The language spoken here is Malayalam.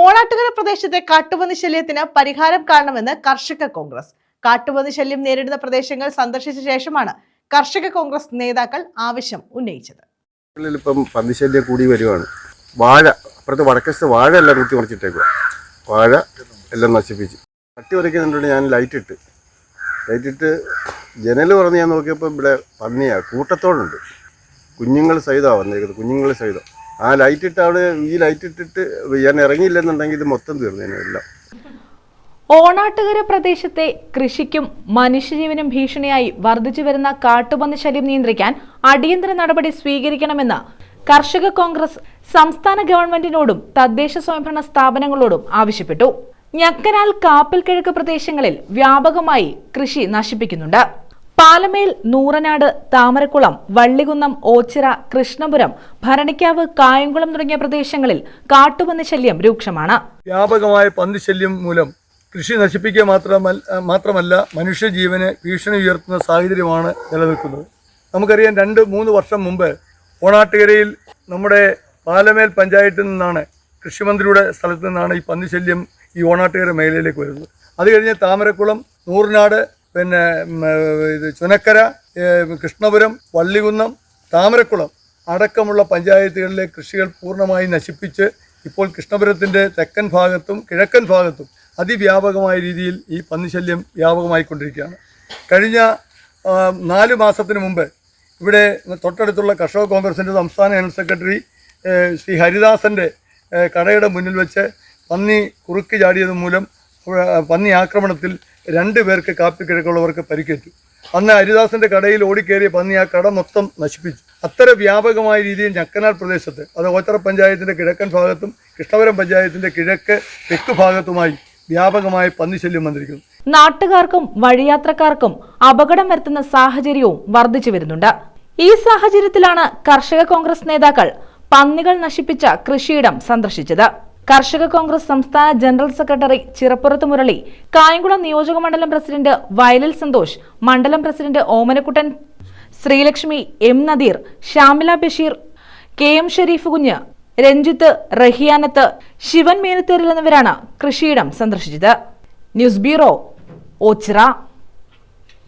ഓണാട്ടുകര പ്രദേശത്തെ കാട്ടുപന്നി ശല്യത്തിന് പരിഹാരം കാണണമെന്ന് കർഷക കോൺഗ്രസ്. കാട്ടുപന്നി ശല്യം നേരിടുന്ന പ്രദേശങ്ങൾ സന്ദർശിച്ച ശേഷമാണ് കർഷക കോൺഗ്രസ് നേതാക്കൾ ആവശ്യം ഉന്നയിച്ചത്. ഇപ്പം പന്നിശല്യം കൂടി വരുവാണ്. വാഴ അപ്പുറത്ത് വടക്കസ്ഥ വാഴ എല്ലാം കുത്തി മറിച്ചിട്ടേക്കുക വാഴ എല്ലാം നശിപ്പിച്ച്. തട്ടി ഉരയ്ക്കുന്നുണ്ട് ഞാൻ ലൈറ്റ് ഇട്ട്. ലൈറ്റ് ഇട്ട് ജനൽ പറഞ്ഞ് ഞാൻ നോക്കിയപ്പോൾ ഇവിടെ പന്നിയാണ് കൂട്ടത്തോടുണ്ട്. കുഞ്ഞുങ്ങൾ സഹിതമാണ് വന്നേക്കുന്നത് കുഞ്ഞുങ്ങൾ സഹിതം. ആ ലൈറ്റ് ഇട്ട് അവിടെ ഈ ലൈറ്റ് ഇട്ടിട്ട് ഞാൻ ഇറങ്ങിയില്ലെന്നുണ്ടെങ്കിൽ ഇത് മൊത്തം തീർന്നു എല്ലാം. ഓണാട്ടുകര പ്രദേശത്തെ കൃഷിക്കും മനുഷ്യജീവനും ഭീഷണിയായി വർദ്ധിച്ചു വരുന്ന കാട്ടുപന്നി ശല്യം നിയന്ത്രിക്കാൻ അടിയന്തര നടപടി സ്വീകരിക്കണമെന്ന് കർഷക കോൺഗ്രസ് സംസ്ഥാന ഗവൺമെന്റിനോടും തദ്ദേശ സ്വയംഭരണ സ്ഥാപനങ്ങളോടും ആവശ്യപ്പെട്ടു. ഞക്കനാൽ കാപ്പൽ കിഴക്ക് പ്രദേശങ്ങളിൽ വ്യാപകമായി കൃഷി നശിപ്പിക്കുന്നുണ്ട്. പാലമേൽ നൂറനാട് താമരക്കുളം വള്ളികുന്നം ഓച്ചിറ കൃഷ്ണപുരം ഭരണിക്കാവ് കായംകുളം തുടങ്ങിയ പ്രദേശങ്ങളിൽ കാട്ടുപന്നി ശല്യം രൂക്ഷമാണ്. വ്യാപകമായ പന്നി ശല്യം മൂലം കൃഷി നശിപ്പിക്കുക മാത്രമല്ല മാത്രമല്ല മനുഷ്യജീവന് ഭീഷണി ഉയർത്തുന്ന സാഹചര്യമാണ് നിലനിൽക്കുന്നത്. നമുക്കറിയാം രണ്ട് മൂന്ന് വർഷം മുമ്പ് ഓണാട്ടുകരയിൽ നമ്മുടെ പാലമേൽ പഞ്ചായത്തിൽ നിന്നാണ് കൃഷിമന്ത്രിയുടെ സ്ഥലത്ത് നിന്നാണ് ഈ പന്നി ശല്യം ഈ ഓണാട്ടുകര മേഖലയിലേക്ക് വരുന്നത്. അത് കഴിഞ്ഞ് താമരക്കുളം നൂറിനാട് പിന്നെ ഇത് ചുനക്കര കൃഷ്ണപുരം വള്ളികുന്നം താമരക്കുളം അടക്കമുള്ള പഞ്ചായത്തുകളിലെ കൃഷികൾ പൂർണമായി നശിപ്പിച്ച് ഇപ്പോൾ കൃഷ്ണപുരത്തിന്റെ തെക്കൻ ഭാഗത്തും കിഴക്കൻ ഭാഗത്തും അതിവ്യാപകമായ രീതിയിൽ ഈ പന്നിശല്യം വ്യാപകമായിക്കൊണ്ടിരിക്കുകയാണ്. കഴിഞ്ഞ നാല് മാസത്തിന് മുമ്പ് ഇവിടെ തൊട്ടടുത്തുള്ള കർഷക കോൺഗ്രസിന്റെ സംസ്ഥാന ജനറൽ സെക്രട്ടറി ശ്രീ ഹരിദാസന്റെ കടയുടെ മുന്നിൽ വെച്ച് പന്നി കുറുക്കി ചാടിയത് മൂലം പന്നി ആക്രമണത്തിൽ രണ്ട് പേർക്ക് കാപ്പിക്കിഴക്കുള്ളവർക്ക് പരിക്കേറ്റു. അന്ന് ഹരിദാസിന്റെ കടയിൽ ഓടിക്കേറിയ പന്നി ആ കട മൊത്തം നശിപ്പിച്ചു. അത്ര വ്യാപകമായ രീതിയിൽ ഞക്കനാൽ പ്രദേശത്ത് അത് ഓച്ചറ പഞ്ചായത്തിന്റെ കിഴക്കൻ ഭാഗത്തും കൃഷ്ണപുരം പഞ്ചായത്തിന്റെ കിഴക്ക് തെക്ക് ഭാഗത്തുമായി വ്യാപകമായ പന്നിശല്യം വന്നിരിക്കുന്നു. നാട്ടുകാർക്കും വഴിയാത്രക്കാർക്കും അപകടം വരുത്തുന്ന സാഹചര്യവും വർദ്ധിച്ചു വരുന്നുണ്ട്. ഈ സാഹചര്യത്തിലാണ് കർഷക കോൺഗ്രസ് നേതാക്കൾ പന്നികൾ നശിപ്പിച്ച കൃഷിയിടം സന്ദർശിച്ചത്. കർഷക കോൺഗ്രസ് സംസ്ഥാന ജനറൽ സെക്രട്ടറി ചിറപ്പുറത്ത് മുരളി കായംകുളം നിയോജക മണ്ഡലം പ്രസിഡന്റ് വയലൽ സന്തോഷ് മണ്ഡലം president Omanakkuttan Sreelakshmi M Nadeer Shamila Basheer K M Shareef Kunju Ranjith Rahiyanath Shivan Menatheril എന്നിവരാണ് കൃഷിയിടം സന്ദർശിച്ചത്. News bureau Ochira.